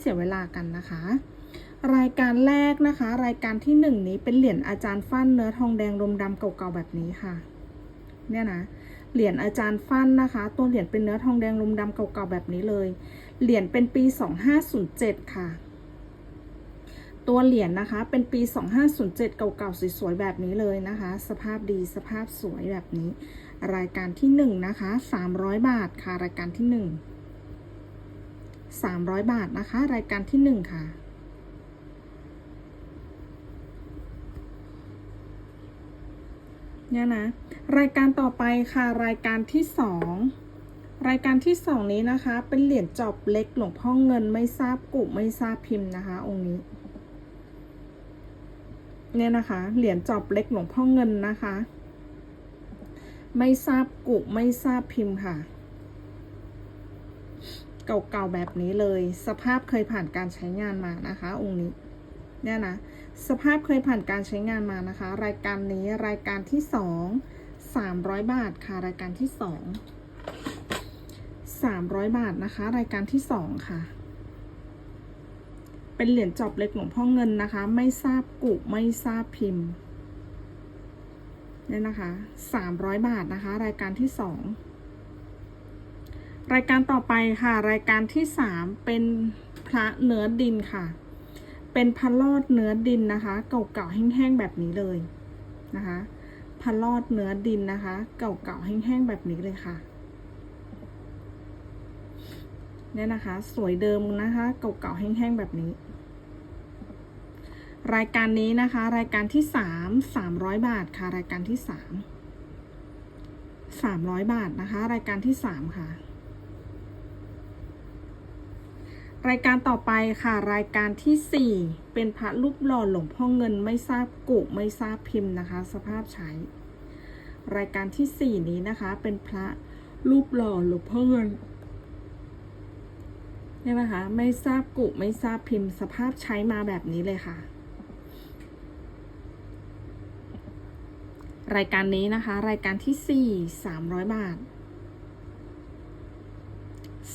เสียเวลากันนะคะ รายการแรกนะคะ รายการที่หนึ่งนี้เป็นเหรียญอาจารย์ฟั่นเนื้อทองแดงรมดำเก่าๆแบบนี้ค่ะ เนี่ยนะเหรียญอาจารย์ฟั่นนะคะ ตัวเหรียญเป็นเนื้อทองแดงรมดำเก่าๆแบบนี้เลย เหรียญเป็นปี 2507 ค่ะ ตัวเหรียญนะคะ เป็นปี 2507 เก่าๆสวยๆแบบนี้เลยนะคะ สภาพดีสภาพสวยแบบนี้ รายการที่หนึ่งนะคะ 300 บาทค่ะรายการที่หนึ่ง 300 บาทนะคะ รายการที่หนึ่งค่ะ เนี่ยนะ รายการต่อไปค่ะ รายการที่สองรายการที่สองนี้นะคะ เป็นเหรียญจอบเล็กหลวงพ่อเงินไม่ทราบกุไม่ทราบพิมพ์นะคะ องค์นี้ เนี่ยนะคะ เหรียญจอบเล็กหลวงพ่อเงินนะคะ ไม่ทราบกุไม่ทราบพิมพ์ค่ะ เก่าๆแบบนี้เลย สภาพเคยผ่านการใช้งานมานะคะ องค์นี้เนี่ยนะสภาพเคยผ่านการใช้งานมานะคะ รายการนี้รายการที่สองสามร้อยบาทค่ะรายการที่สองสามร้อยบาทนะคะ รายการที่สองค่ะ เป็นเหรียญจอบเล็กหลวงพ่อเงินนะคะ ไม่ทราบกุไม่ทราบพิมพ์เนี่ยนะคะสามร้อยบาทนะคะ รายการที่สอง รายการต่อไปค่ะ รายการที่สามเป็นพระเนื้อดินค่ะ เป็นพระลอดเนื้อดินนะคะ เก่าๆแห้งๆแบบนี้เลยนะคะพระลอดเนื้อดินนะคะ เก่าๆแห้งๆแบบนี้เลยค่ะเนี่ยนะคะ สวยเดิมนะคะ เก่าๆแห้งๆแบบนี้ รายการนี้นะคะ รายการที่สามสามร้อยบาทค่ะ รายการที่สามสามร้อยบาทนะคะ รายการที่สามค่ะ รายการต่อไปค่ะรายการที่สี่เป็นพระรูปหล่อหลวงพ่อเงินไม่ทราบกุไม่ทราบพิมพ์นะคะ สภาพใช้ รายการที่สี่นี้นะคะ เป็นพระรูปหล่อหลวงพ่อเงินเนี่ยนะคะไม่ทราบกุไม่ทราบพิมพ์สภาพใช้มาแบบนี้เลยค่ะ รายการนี้นะคะ รายการที่สี่สามร้อยบาท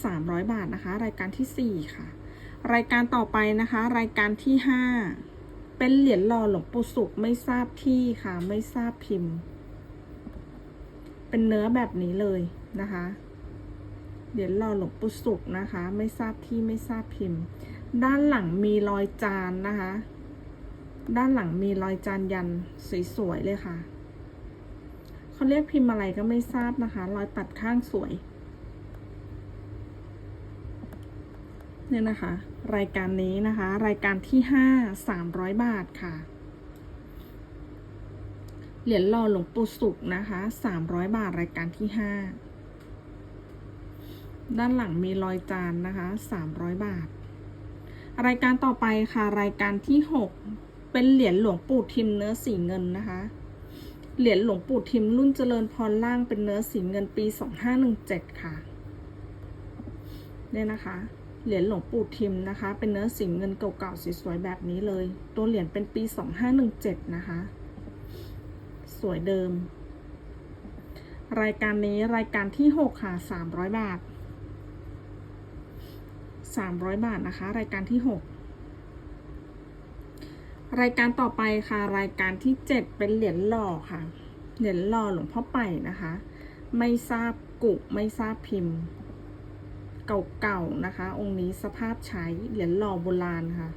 สามร้อยบาทนะคะ รายการที่สี่ค่ะ รายการต่อไปนะคะ รายการที่ห้าเป็นเหรียญหล่อหลวงปู่สุขไม่ทราบที่ค่ะ ไม่ทราบพิมพ์ เป็นเนื้อแบบนี้เลยนะคะ เหรียญหล่อหลวงปู่สุขนะคะ ไม่ทราบที่ไม่ทราบพิมพ์ ด้านหลังมีรอยจานนะคะ ด้านหลังมีรอยจานยันสวยๆเลยค่ะเขาเรียกพิมพ์อะไรก็ไม่ทราบนะคะ รอยปัดข้างสวย เนี่ยนะคะ รายการนี้นะคะ รายการที่ห้าสามร้อยบาทค่ะ เหรียญหล่อหลวงปู่สุขนะคะสามร้อยบาทรายการที่ห้าด้านหลังมีรอยจานนะคะสามร้อยบาท รายการต่อไปค่ะ รายการที่หกเป็นเหรียญหลวงปู่ทิมเนื้อสีเงินนะคะ เหรียญหลวงปู่ทิมรุ่นเจริญพรล่างเป็นเนื้อสีเงินปีสองห้าหนึ่งเจ็ดค่ะเนี่ยนะคะ เหรียญหลวงปู่ทิมนะคะ เป็นเนื้อสีเงินเก่าๆสวยๆแบบนี้เลย ตัวเหรียญเป็นปี 2517 นะคะ สวยเดิม รายการนี้รายการที่ 6 ค่ะ 300 บาท 300 บาทนะคะ รายการที่ 6 รายการต่อไปค่ะ รายการที่ 7 เป็นเหรียญหล่อค่ะ เหรียญหล่อหลวงพ่อไปนะคะ ไม่ทราบกุไม่ทราบพิมพ์ เก่าๆนะคะ องค์นี้สภาพใช้เหรียญหล่อโบราณค่ะ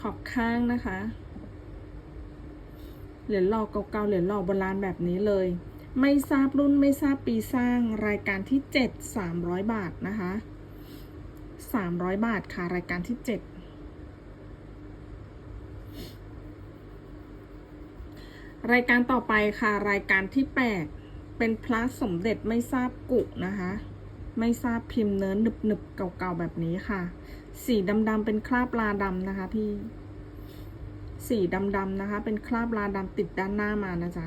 ขอบข้างนะคะ เหรียญหล่อเก่าๆเหรียญหล่อโบราณแบบนี้เลย ไม่ทราบรุ่นไม่ทราบปีสร้างรายการที่เจ็ดสามร้อยบาทนะคะสามร้อยบาทค่ะรายการที่เจ็ดรายการต่อไปค่ะ รายการที่แปด เป็นพระสมเด็จไม่ทราบกุนะคะ ไม่ทราบพิมพ์เนื้อหนึบหนึบเก่าๆแบบนี้ค่ะ สีดำๆเป็นคราบลาดำนะคะพี่ สีดำๆนะคะ เป็นคราบลาดำติดด้านหน้ามานะจ๊ะ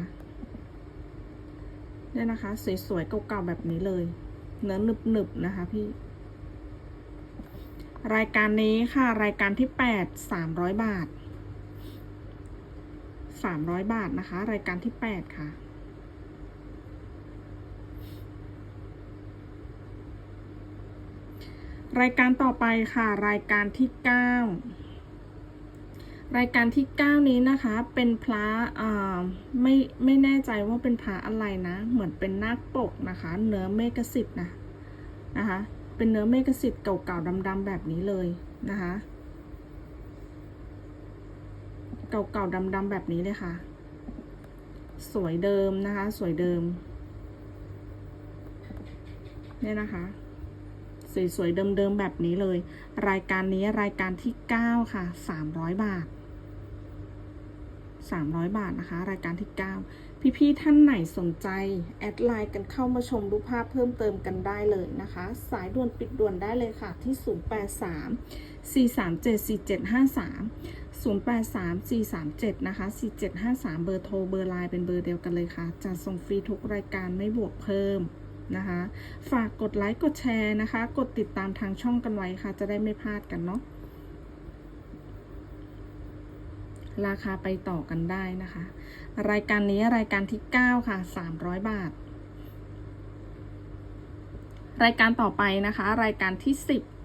เนี่ยนะคะ สวยๆเก่าๆแบบนี้เลย เนื้อหนึบๆนะคะพี่รายการนี้ค่ะ รายการที่แปดสามร้อยบาทสามร้อยบาทนะคะ รายการที่แปดค่ะ รายการต่อไปค่ะรายการที่เก้ารายการที่เก้านี้นะคะ เป็นพระไม่ไม่แน่ใจว่าเป็นพระอะไรนะ เหมือนเป็นนาคปกนะคะ เนื้อเมกสิทธ์นะนะคะ เป็นเนื้อเมกสิทธ์เก่าๆดำๆแบบนี้เลยนะคะเก่าๆดำๆแบบนี้เลยค่ะ สวยเดิมนะคะ สวยเดิม เนี่ยนะคะ สวยๆ เดิมๆ แบบนี้เลย รายการนี้รายการที่ 9 ค่ะ 300 บาท 300 บาทนะคะ รายการที่ 9 พี่ๆ ท่านไหนสนใจ แอดไลน์กันเข้ามาชมรูปภาพเพิ่มเติมกันได้เลยนะคะ สายด่วนปิดด่วนได้เลยค่ะ ที่ 083 437 4753 083 437 นะคะ 4753 เบอร์โทร เบอร์ไลน์เป็นเบอร์เดียวกันเลยค่ะ จัดส่งฟรีทุกรายการไม่บวกเพิ่ม นะคะ ฝากกดไลค์กดแชร์นะคะ กดติดตามทางช่องกันไว้ค่ะ จะได้ไม่พลาดกันเนาะราคาไปต่อกันได้นะคะ รายการนี้รายการที่ 9 ค่ะ 300 บาท รายการต่อไปนะคะ รายการที่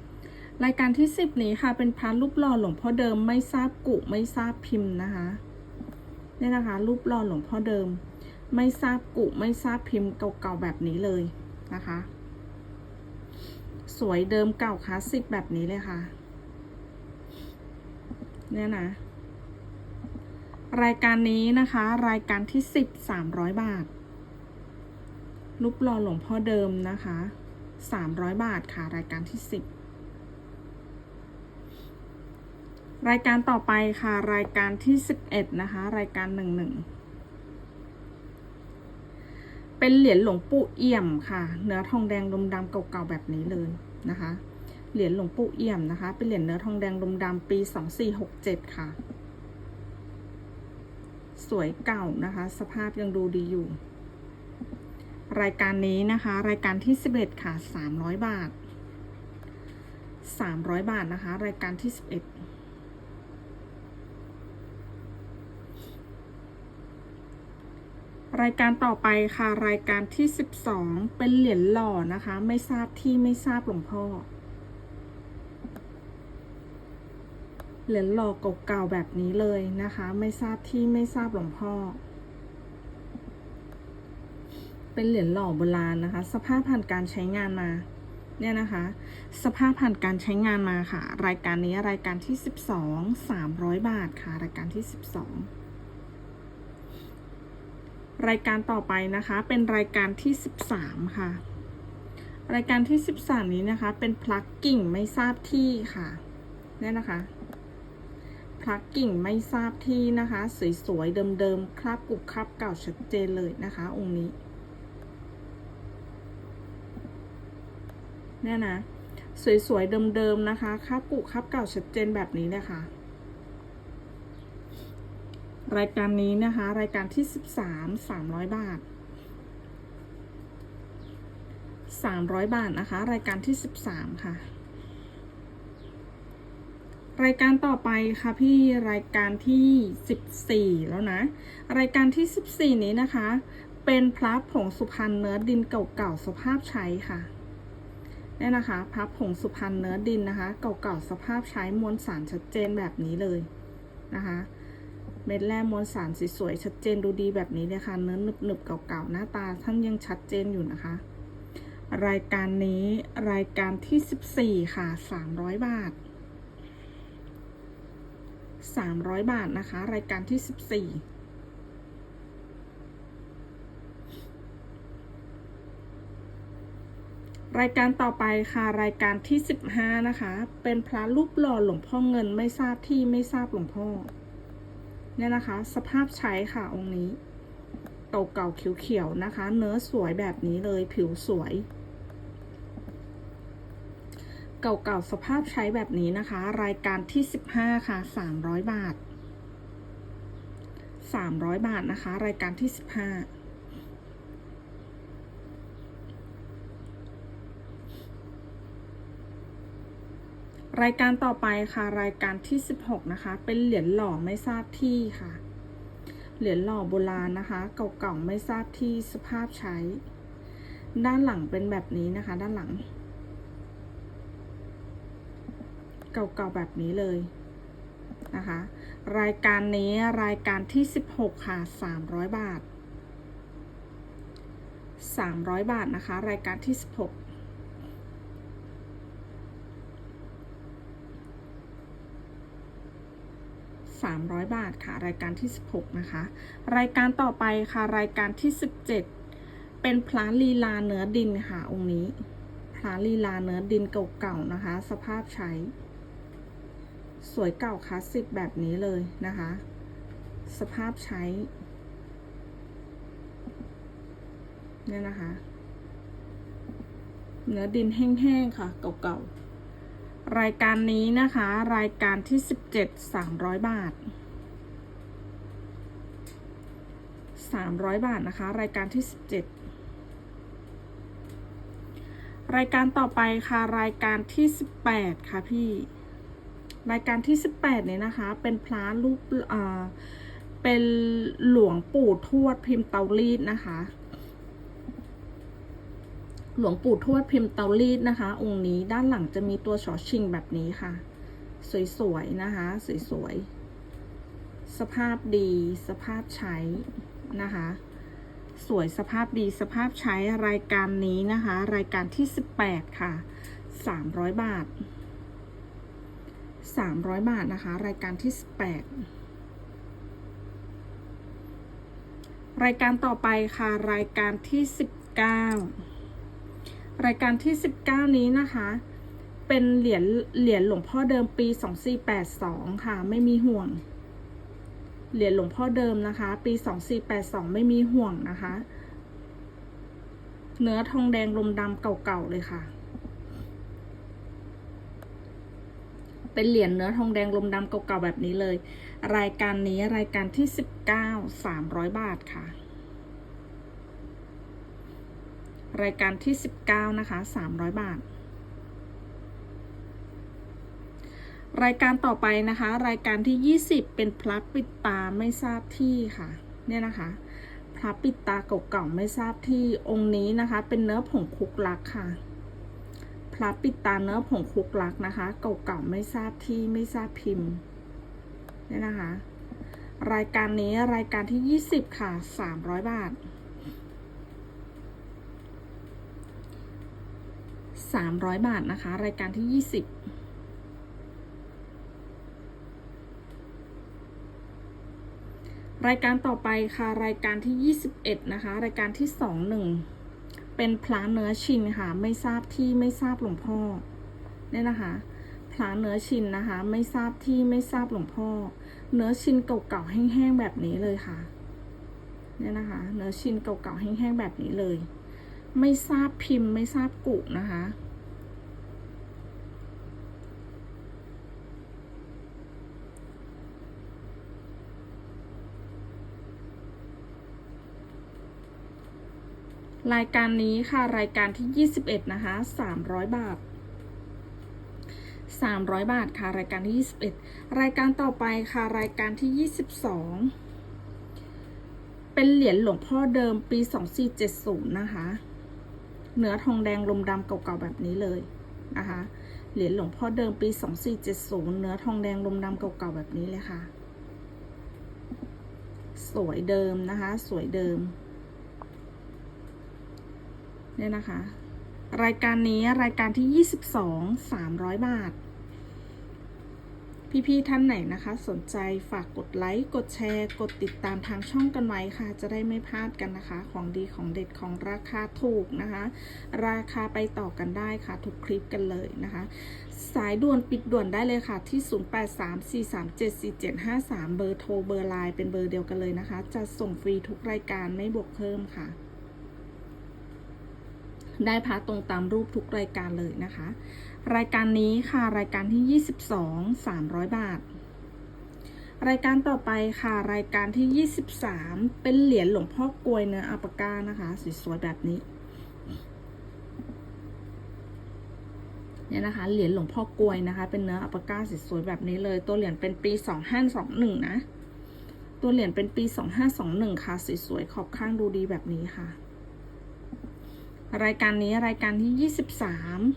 10 รายการที่ 10 นี้ค่ะ เป็นพระรูปหล่อหลวงพ่อเดิมไม่ทราบกุไม่ทราบพิมพ์นะคะเนี่ยนะคะ รูปหล่อหลวงพ่อเดิม ไม่ทราบกุไม่ทราบพิมพ์เก่าๆแบบนี้เลยนะคะ สวยเดิมเก่าคลาสสิกแบบนี้เลยค่ะ เนี่ยนะ รายการนี้นะคะ รายการที่สิบสามร้อยบาท รูปหล่อหลวงพ่อเดิมนะคะสามร้อยบาทค่ะ รายการที่สิบรายการต่อไปค่ะ รายการที่สิบเอ็ดนะคะ รายการหนึ่งหนึ่ง เป็นเหรียญหลวงปู่เอี่ยมค่ะ เนื้อทองแดงดมดำเก่าๆแบบนี้เลยนะคะ เหรียญหลวงปู่เอี่ยมนะคะ เป็นเหรียญเนื้อทองแดงดมดำปีสองสี่หกเจ็ดค่ะ สวยเก่านะคะ สภาพยังดูดีอยู่ รายการนี้นะคะ รายการที่สิบเอ็ดค่ะสามร้อยบาทสามร้อยบาทนะคะ รายการที่สิบเอ็ด รายการต่อไปค่ะรายการที่ 12 เป็นเหรียญหล่อนะคะ ไม่ทราบที่ไม่ทราบหลวงพ่อ เหรียญหล่อเก่าๆแบบนี้เลยนะคะ ไม่ทราบที่ไม่ทราบหลวงพ่อ เป็นเหรียญหล่อโบราณนะคะ สภาพผ่านการใช้งานมาเนี่ยนะคะ สภาพผ่านการใช้งานมาค่ะ รายการนี้รายการที่ 12 300 บาทค่ะ รายการที่ 12 รายการต่อไปนะคะ เป็นรายการที่ 13 ค่ะ รายการที่ 13 นี้นะคะ เป็นพลักกิ่งไม่ทราบที่ค่ะเนี่ยนะคะพลักกิ่งไม่ทราบที่นะคะ สวยๆเดิมๆคราบกุบคราบเก่าชัดเจนเลยนะคะ องค์นี้เนี่ยนะสวยๆเดิมๆนะคะคราบกุคราบเก่าชัดเจนแบบนี้เลยค่ะ รายการนี้นะคะ รายการที่ 13 300 บาท 300 บาทนะคะ รายการที่ 13 ค่ะ รายการต่อไปค่ะพี่รายการที่ 14 แล้วนะ รายการที่ 14 นี้นะคะ เป็นพระผงสุพรรณเนื้อดินเก่าๆสภาพใช้ค่ะเนี่ยนะคะพระผงสุพรรณเนื้อดินนะคะ เก่าๆสภาพใช้มวลสารชัดเจนแบบนี้เลยนะคะ เม็ดแร่มวลสารสวยๆชัดเจนดูดีแบบนี้เลยค่ะเนื้อหนึบๆเก่าๆหน้าตาท่านยังชัดเจนอยู่นะคะ รายการนี้รายการที่ 14 ค่ะ 300 บาท 300 บาทนะคะ รายการที่ 14รายการต่อไปค่ะรายการที่ 15 นะคะ เป็นพระรูปหล่อหลวงพ่อเงินไม่ทราบที่ไม่ทราบหลวงพ่อ เนี่ยนะคะ สภาพใช้ค่ะองค์นี้เก่าเก่าๆเขียวๆนะคะ เนื้อสวยแบบนี้เลยผิวสวย เก่าๆสภาพใช้แบบนี้นะคะ รายการที่ 15 ค่ะ 300 บาท 300 บาทนะคะ รายการที่ 15 รายการต่อไปค่ะ รายการที่ 16 นะคะ เป็นเหรียญหล่อไม่ทราบที่ค่ะ เหรียญหล่อโบราณนะคะ เก่าๆไม่ทราบที่สภาพใช้ ด้านหลังเป็นแบบนี้นะคะ ด้านหลัง เก่าๆแบบนี้เลยนะคะ รายการนี้รายการที่ 16 ค่ะ 300 บาท 300 บาทนะคะ รายการที่ 16 300 บาทค่ะ รายการที่ 16 นะคะ รายการต่อไปค่ะ รายการที่ 17 เป็นพระลีลาเนื้อดินค่ะ องค์นี้พระลีลาเนื้อดินเก่าๆนะคะ สภาพใช้ สวยเก่าคลาสสิกแบบนี้เลยนะคะ สภาพใช้เนี่ยนะคะ เนื้อดินแห้งๆค่ะ เก่าๆรายการนี้นะคะ รายการที่ 17 300 บาท 300 บาทนะคะ รายการที่ 17 รายการต่อไปค่ะ รายการที่ 18 ค่ะพี่ รายการที่ 18 เนี่ยนะคะ เป็นพระรูปเอ่อเป็นหลวงปู่ทวดพิมพ์เตารีดนะคะ หลวงปู่ทวดพิมพ์เตารีดนะคะ องค์นี้ด้านหลังจะมีตัวชอชิงแบบนี้ค่ะ สวยๆนะคะ สวยๆสภาพดีสภาพใช้ นะคะ สวยสภาพดีสภาพใช้รายการนี้นะคะ รายการที่ 18 ค่ะ 300 บาท 300 บาทนะคะ รายการที่ 18 รายการต่อไปค่ะ รายการที่ 19 รายการที่ 19 นี้นะคะเป็นเหรียญเหรียญหลวงพ่อเดิมปี 2482 ค่ะ ไม่มีห่วง เหรียญหลวงพ่อเดิมนะคะ ปี 2482 ไม่มีห่วงนะคะ เนื้อทองแดงลมดำเก่าๆเลยค่ะ เป็นเหรียญเนื้อทองแดงลมดำเก่าๆแบบนี้เลย รายการนี้รายการที่ 19 300 บาทค่ะ รายการที่ 19 นะคะ 300 บาท รายการต่อไปนะคะ รายการที่ 20 เป็นพลับปิดตาไม่ทราบที่ค่ะ เนี่ยนะคะพลับปิดตาเก่าๆไม่ทราบที่องค์นี้นะคะ เป็นเนื้อผงคุกลักค่ะพลับปิดตาเนื้อผงคุกลักนะคะเก่าๆไม่ทราบที่ไม่ทราบพิมพ์เนี่ยนะคะ รายการนี้รายการที่ 20 ค่ะ 300 บาท 300 บาทนะคะ รายการที่ 20 รายการต่อไปค่ะรายการที่ 21 นะคะ รายการที่ 21 เป็นพระเนื้อชินค่ะ ไม่ทราบที่ไม่ทราบหลวงพ่อเนี่ยนะคะพระเนื้อชินนะคะ ไม่ทราบที่ไม่ทราบหลวงพ่อ เนื้อชินเก่าๆแห้งๆแบบนี้เลยค่ะเนี่ยนะคะ เนื้อชินเก่าๆแห้งๆแบบนี้เลย ไม่ทราบพิมพ์ไม่ทราบกุนะคะ รายการนี้ค่ะรายการที่ 21 นะคะ 300 บาท 300 บาทค่ะ รายการที่ 21 รายการต่อไปค่ะรายการที่ 22 เป็นเหรียญหลวงพ่อเดิมปี 2470 นะคะ เนื้อทองแดงลมดำเก่าๆแบบนี้เลยนะคะ เหรียญหลวงพ่อเดิมปี 2470 เนื้อทองแดงลมดำเก่าๆแบบนี้เลยค่ะ สวยเดิมนะคะ สวยเดิม เนี่ยนะคะ รายการนี้รายการที่ 22 300 บาท พี่ ๆ ท่านไหนนะคะ สนใจฝากกดไลค์ กดแชร์ กดติดตามทางช่องกันไว้ค่ะ จะได้ไม่พลาดกันนะคะ ของดีของเด็ดของราคาถูกนะคะ ราคาไปต่อกันได้ค่ะ ทุกคลิปกันเลยนะคะ สายด่วนปิดด่วนได้เลยค่ะ ที่ 0834374753 เบอร์โทรเบอร์ไลน์เป็นเบอร์เดียวกันเลยนะคะ จะส่งฟรีทุกรายการไม่บวกเพิ่มค่ะ ได้พาตรงตามรูปทุกรายการเลยนะคะ รายการนี้ค่ะรายการที่ 22 300 บาท รายการต่อไปค่ะรายการที่ 23 เป็นเหรียญหลวงพ่อกลวยเนื้ออัปปาก้านะคะสวยๆแบบนี้เนี่ยนะคะเหรียญหลวงพ่อกลวยนะคะ เป็นเนื้ออัปปาก้าสวยๆแบบนี้เลย ตัวเหรียญเป็นปี 2521 นะ ตัวเหรียญเป็นปี 2521 ค่ะสวยๆขอบข้างดูดีแบบนี้ค่ะ รายการนี้รายการที่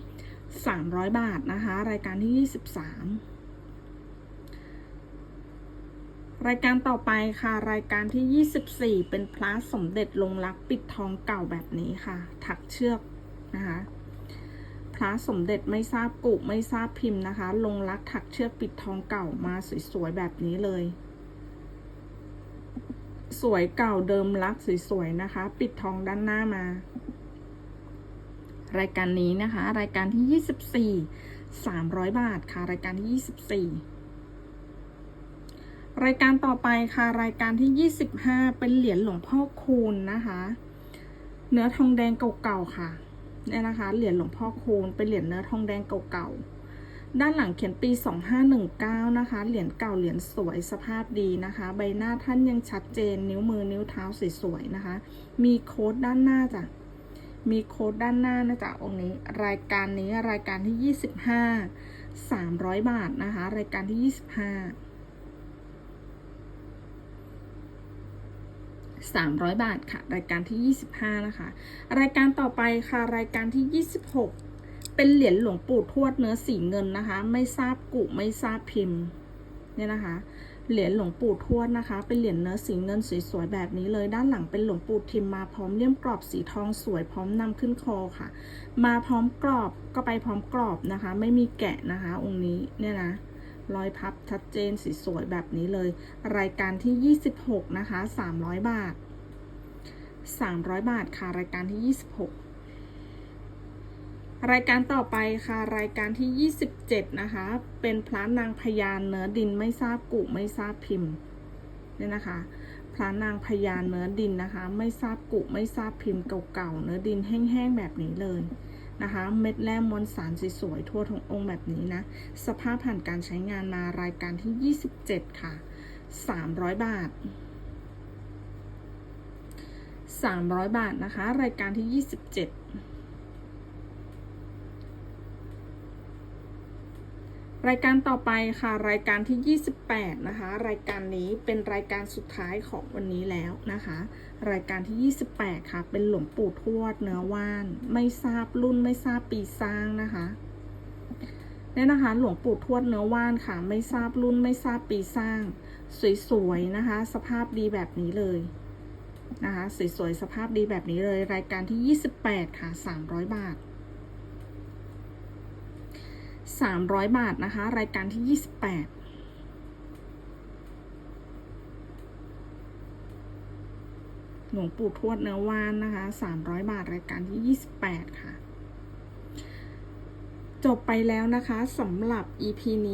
23 300 บาทนะคะ รายการที่ 23 รายการต่อไปค่ะ รายการที่ 24 เป็นพระสมเด็จลงรักปิดทองเก่าแบบนี้ค่ะ ถักเชือกนะคะพระสมเด็จไม่ทราบกุไม่ทราบพิมพ์นะคะ ลงรักถักเชือกปิดทองเก่ามาสวยๆแบบนี้เลย สวยเก่าเดิมรักสวยๆนะคะ ปิดทองด้านหน้ามา รายการนี้นะคะ รายการที่ 24 300 บาทค่ะ รายการที่ 24 รายการต่อไปค่ะ รายการที่ 25 เป็นเหรียญหลวงพ่อคูณนะคะ เนื้อทองแดงเก่าๆค่ะเนี่ยนะคะ เหรียญหลวงพ่อคูณเป็นเหรียญเนื้อทองแดงเก่าๆ ด้านหลังเขียนปี 2519 นะคะ เหรียญเก่าเหรียญสวยสภาพดีนะคะ ใบหน้าท่านยังชัดเจน นิ้วมือนิ้วเท้าสวยๆนะคะ มีโค้ดด้านหน้าจ้ะ มีโค้ดด้านหน้านะจ๊ะองค์นี้ รายการนี้รายการที่ 25 300 บาทนะคะ รายการที่ 25 300 บาทค่ะ รายการที่ 25 นะคะ รายการต่อไปค่ะ รายการที่ 26 เป็นเหรียญหลวงปู่ทวดเนื้อสีเงินนะคะ ไม่ทราบกุไม่ทราบพิมพ์ เนี่ยนะคะ เหรียญหลวงปู่ทวดนะคะ เป็นเหรียญเนื้อสีเงินสวยๆแบบนี้เลย ด้านหลังเป็นหลวงปู่ทิมมาพร้อมเลี่ยมกรอบสีทองสวยพร้อมนำขึ้นคอค่ะ มาพร้อมกรอบก็ไปพร้อมกรอบนะคะ ไม่มีแกะนะคะ องค์นี้เนี่ยนะรอยพับชัดเจนสีสวยแบบนี้เลย รายการที่ 26 นะคะ 300 บาท 300 บาทค่ะ รายการที่ 26 รายการต่อไปค่ะ รายการที่ 27 นะคะ เป็นพระนางพญานเนื้อดินไม่ทราบกุไม่ทราบพิมพ์เนี่ยนะคะพระนางพญานเนื้อดินนะคะ ไม่ทราบกุไม่ทราบพิมพ์เก่าๆเนื้อดินแห้งๆแบบนี้เลยนะคะ เม็ดแร่มวลสารสวยๆทั่วทั้งองค์แบบนี้นะ สภาพผ่านการใช้งานมารายการที่ 27 ค่ะ 300 บาท 300 บาทนะคะ รายการที่ 27 รายการต่อไปค่ะ รายการที่ 28 นะคะ รายการนี้เป็นรายการสุดท้ายของวันนี้แล้วนะคะ รายการที่ 28 ค่ะ เป็นหลวงปู่ทวดเนื้อว่าน ไม่ทราบรุ่นไม่ทราบปีสร้างนะคะเนี่ยนะคะ หลวงปู่ทวดเนื้อว่านค่ะ ไม่ทราบรุ่นไม่ทราบปีสร้าง สวยๆนะคะ สภาพดีแบบนี้เลยนะคะสวยๆสภาพดีแบบนี้เลย รายการที่ 28 ค่ะ 300 บาท 300 บาทนะคะ รายการที่ 28หลวงปู่ทวดเนื้อว่านนะคะ 300 บาท รายการที่ 28 ค่ะ จบไปแล้วนะคะสำหรับ EP นี้